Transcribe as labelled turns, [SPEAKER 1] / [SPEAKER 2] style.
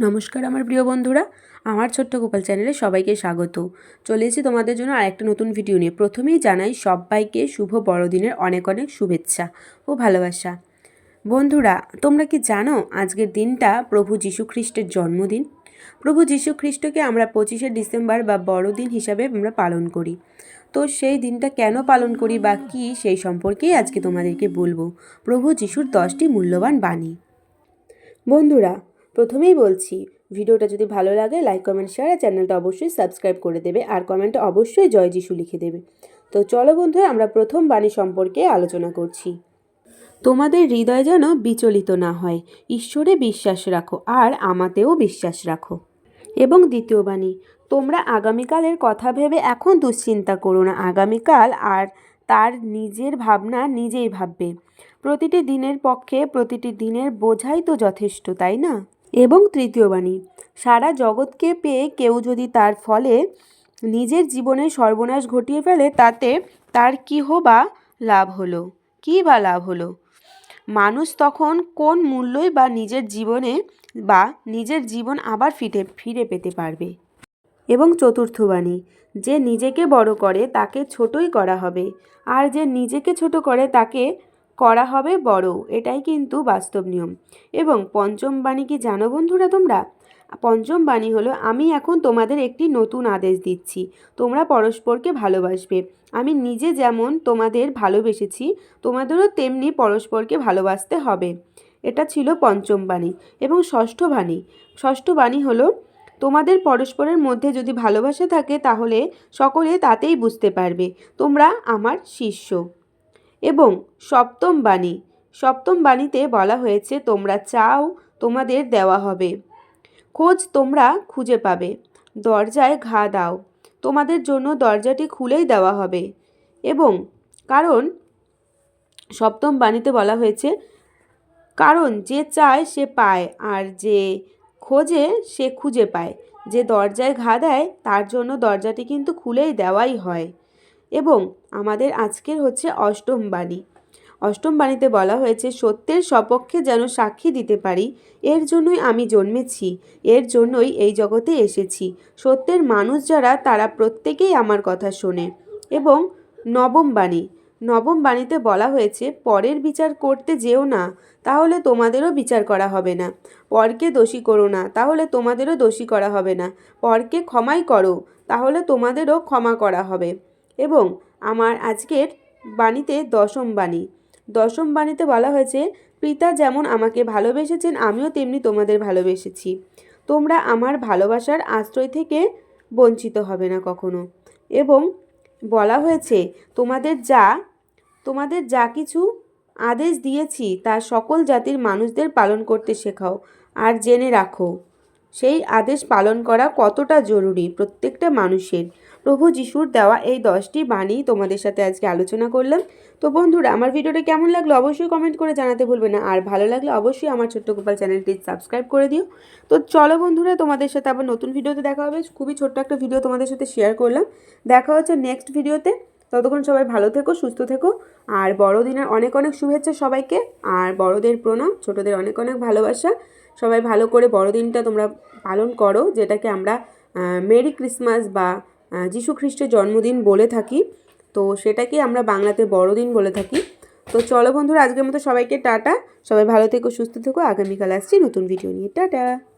[SPEAKER 1] নমস্কার আমার প্রিয় বন্ধুরা, আমার ছোট্ট গোপাল চ্যানেলে সবাইকে স্বাগত। চলে এসেছি তোমাদের জন্য আরেকটা নতুন ভিডিও নিয়ে। প্রথমেই জানাই সবাইকে শুভ বড়দিনের অনেক অনেক শুভেচ্ছা ও ভালোবাসা। বন্ধুরা, তোমরা কি জানো আজকের দিনটা প্রভু যীশু খ্রিস্টের জন্মদিন? প্রভু যীশু খ্রিস্টকে আমরা পঁচিশে ডিসেম্বর বা বড়দিন হিসাবে আমরা পালন করি। তো সেই দিনটা কেন পালন করি বা কী সেই সম্পর্কেই আজকে তোমাদেরকে বলব। প্রভু যিশুর দশটি মূল্যবান বাণী। বন্ধুরা প্রথমেই বলছি, ভিডিওটা যদি ভালো লাগে লাইক কমেন্ট শেয়ার আর চ্যানেলটা অবশ্যই সাবস্ক্রাইব করে দেবে, আর কমেন্টে অবশ্যই জয় যিশু লিখে দেবে। তো চলো বন্ধুরা, আমরা প্রথম বাণী সম্পর্কে আলোচনা করছি। তোমাদের হৃদয় যেন বিচলিত না হয়, ঈশ্বরে বিশ্বাস রাখো, আর আমাতেও বিশ্বাস রাখো। এবং দ্বিতীয় বাণী, তোমরা আগামীকালের কথা ভেবে এখন দুশ্চিন্তা করো না, আগামীকাল আর তার নিজের ভাবনা নিজেই ভাববে। প্রতিটি দিনের পক্ষে প্রতিটি দিনের বোঝাই তো যথেষ্ট, তাই না? এবং তৃতীয় বাণী, সারা জগৎকে পেয়ে কেউ যদি তার ফলে নিজের জীবনে সর্বনাশ ঘটিয়ে ফেলে, তাতে তার কী বা লাভ হলো? কী বা লাভ হলো? মানুষ তখন কোন মূল্যই বা নিজের জীবনে বা নিজের জীবন আবার ফিরে ফিরে পেতে পারবে? এবং চতুর্থ বাণী, যে নিজেকে বড় করে, তাকে ছোটই করা হবে। আর যে নিজেকে ছোট করে, তাকে করা হবে বড়। এটাই কিন্তু বাস্তব নিয়ম। এবং পঞ্চম বাণী কি জানো বন্ধুরা তোমরা? পঞ্চম বাণী হলো, আমি এখন তোমাদের একটি নতুন আদেশ দিচ্ছি। তোমরা পরস্পরকে ভালোবাসবে। আমি নিজে যেমন তোমাদের ভালোবেসেছি, তোমাদেরও তেমনি পরস্পরকে ভালোবাসতে হবে। এটা ছিল পঞ্চম বাণী। এবং ষষ্ঠ বাণী। ষষ্ঠ বাণী হলো, তোমাদের পরস্পরের মধ্যে যদি ভালোবাসা থাকে, তাহলে সকলে তাতেই বুঝতে পারবে। তোমরা আমার শিষ্য। এবং সপ্তম বাণী। সপ্তম বাণীতে বলা হয়েছে, তোমরা চাও, তোমাদের দেওয়া হবে। খোঁজ তোমরা খুঁজে পাবে। দরজায় ঘা দাও। তোমাদের জন্য দরজাটি খুলেই দেওয়া হবে। এবং কারণ, সপ্তম বাণীতে বলা হয়েছে, কারণ যে চায় সে পায়, আর যে খোঁজে সে খুঁজে পায়। যে দরজায় ঘা দেয়, তার জন্য দরজাটি কিন্তু খুলেই দেওয়াই হয়। এবং আমাদের আজকের হচ্ছে অষ্টম বাণী। অষ্টম বাণীতে বলা হয়েছে, সত্যের সপক্ষে যেন সাক্ষী দিতে পারি, এর জন্যই আমি জন্মেছি, এর জন্যই এই জগতে এসেছি। সত্যের মানুষ যারা, তারা প্রত্যেকেই আমার কথা শোনে। এবং নবম বাণী। নবম বাণীতে বলা হয়েছে, পরের বিচার করতে যেও না, তাহলে তোমাদেরও বিচার করা হবে না। পরকে দোষী করো না, তাহলে তোমাদেরও দোষী করা হবে না। পরকে ক্ষমাই করো, তাহলে তোমাদেরও ক্ষমা করা হবে। এবং আমার আজকের বাণীতে দশম বাণী। দশম বাণীতে বলা হয়েছে, পিতা যেমন আমাকে ভালোবেসেছেন, আমিও তেমনি তোমাদের ভালোবেসেছি। তোমরা আমার ভালোবাসার আশ্রয় থেকে বঞ্চিত হবে না কখনো। এবং বলা হয়েছে, তোমাদের যা তোমাদের যা কিছু আদেশ দিয়েছি, তা সকল জাতির মানুষদের পালন করতে শেখাও আর জেনে রাখো। সেই আদেশ পালন করা কতটা জরুরি প্রত্যেকটা মানুষের। প্রভু যিশুর দেওয়া এই দশটি বাণী তোমাদের সাথে আজকে আলোচনা করলাম। তো বন্ধুরা, আমার ভিডিওটা কেমন লাগল অবশ্যই কমেন্ট করে জানাতে ভুলবে না। আর ভালো লাগলে অবশ্যই আমার ছোট্ট গোপাল চ্যানেলটি সাবস্ক্রাইব করে দিও। তো চলো বন্ধুরা, তোমাদের সাথে আবার নতুন ভিডিওতে দেখা হবে। খুবই ছোট্ট একটা ভিডিও তোমাদের সাথে শেয়ার করলাম। দেখা হচ্ছে নেক্সট ভিডিওতে। ততক্ষণ সবাই ভালো থেকো, সুস্থ থেকো। আর বড়দিনের অনেক অনেক শুভেচ্ছা সবাইকে। আর বড়দের প্রণাম, ছোটদের অনেক অনেক ভালোবাসা। সবাই ভালো করে বড়দিনটা তোমরা পালন করো, যেটাকে আমরা মেরি ক্রিসমাস বা যিশু খ্রিস্টের জন্মদিন বলে থাকি। তো সেটাকে আমরা বাংলাতে বড়দিন বলে থাকি। তো চলো বন্ধুরা, আজকের মতো সবাইকে টাটা। সবাই ভালো থেকো, সুস্থ থেকো। আগামীকাল আসছি নতুন ভিডিও নিয়ে। টাটা।